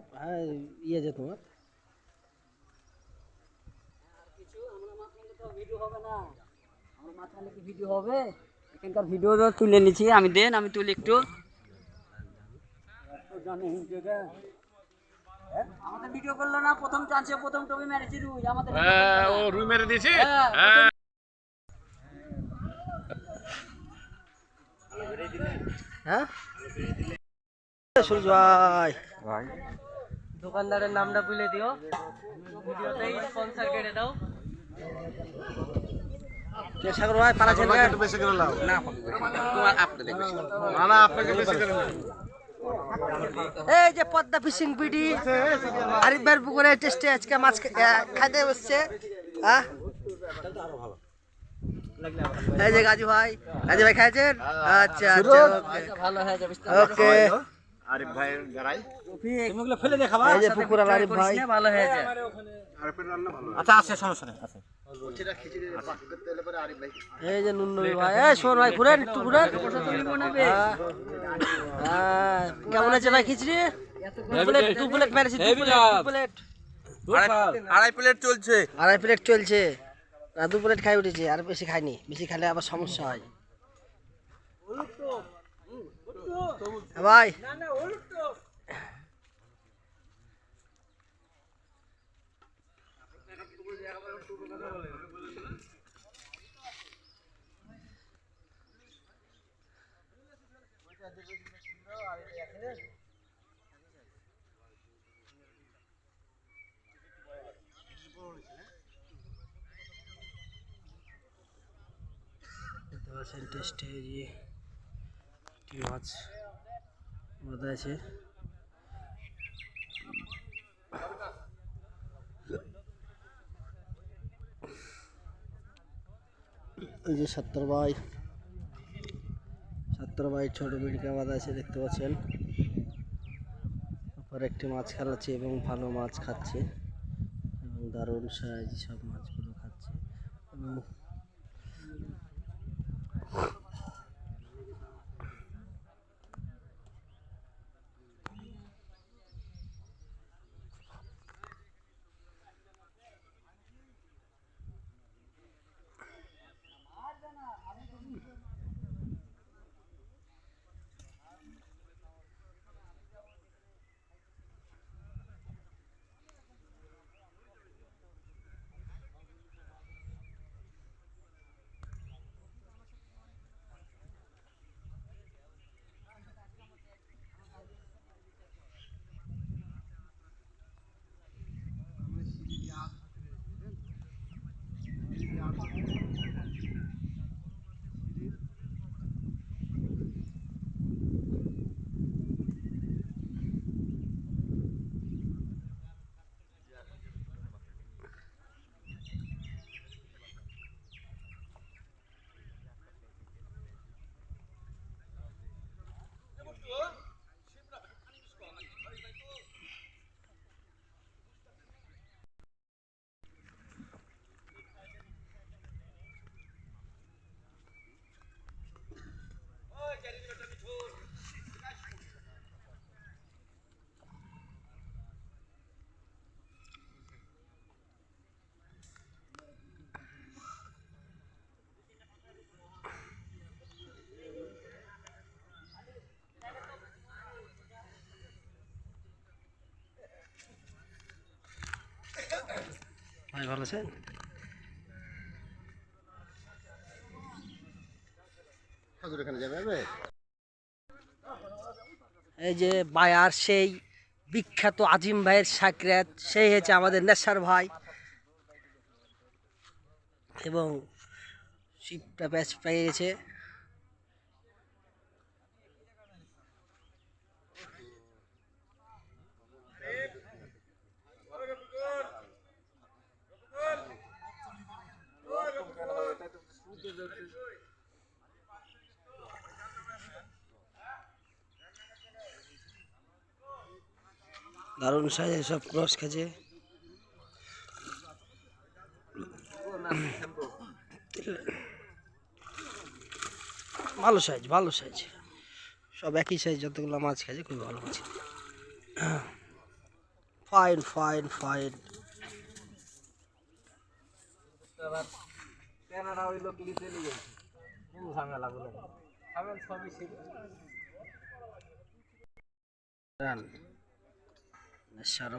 সব হ্যাঁ ইয়ে যে তোমার। কিছু? আমরা মাছ মারলে তো ভিডিও হবে না। আমরা মাছ মারলে কি ভিডিও হবে? এখানকার ভিডিও তুলে নিচ্ছি। আমি দেন আমি তুলি একটু। আমাদের ভিডিও করল না প্রথম চান্সে প্রথম টবি মেরেছি রুই। আমাদের হ্যাঁ, ও রুই মেরে দিয়েছি? হ্যাঁ, হ্যাঁ। হ্যাঁ? সূর্য ভাই। দোকানদারের নামটা বলে দিও। ভিডিওতেই স্পন্সর কেটে দাও। সাগর ভাই পালাছেন কেন? বেশি করে লাও না না আপনাকে বেশি করে এই যে পদ্মা ফিশিং আরিফ ভাইয়ের পুকুরে টেস্টে আজকে মাছ খাইতে বসছে। হ্যাঁ এই যে গাজু ভাই গাজু ভাই খাইছেন? আচ্ছা আচ্ছা ভালো হয়ে যাবে। ওকে। আরিফ ভাইয়ের গাড়াই এই যে পুকুর আর আরিফ ভাই। ভালো হয়ে যায়। আচ্ছা আছে সমস্যা নেই আছে। এই যে নুন্নবী ভাই এই শোন ভাই ঘুরেন একটু ঘুরেন। হ্যাঁ। হ্যাঁ, কেমন আছে ভাই খিচড়ি? দু প্লেট দু প্লেট মেরেছি দু প্লেট দু প্লেট আড়াই প্লেট চলছে। আড়াই প্লেট চলছে। আর দু প্লেট খাই উঠেছি আর বেশি খাইনি। বেশি খাইলে আবার সমস্যা হ্যাঁ। ভাই। টেস্টে যে কি মাছ? বাঁধা আছে। এই যে সত্তর বাই, সত্তর ছোট মিডিকা বাঁধা আছে, দেখতে পাচ্ছেন। উপরে একটি মাছ খেলাচ্ছে এবং ভালো মাছ খাচ্ছে। এবং দারুণ সাইজ সব মাছগুলো খাচ্ছে। এবং ভালো আছেন? এই যে বায়ার সেই বিখ্যাত আজিম ভাইয়ের সাকরাত সেই হচ্ছে আমাদের নেশার ভাই এবং শিপটা ব্যাচ পেয়ে গেছে। দারুণ সাইজে সব ক্রস খেছে ভালো সাইজ ভালো সাইজ সব একই সাইজ, যতগুলো মাছ খেয়েছে খুবই ভালো মাছ। ফাইন ফাইন ফাইন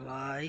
ভাই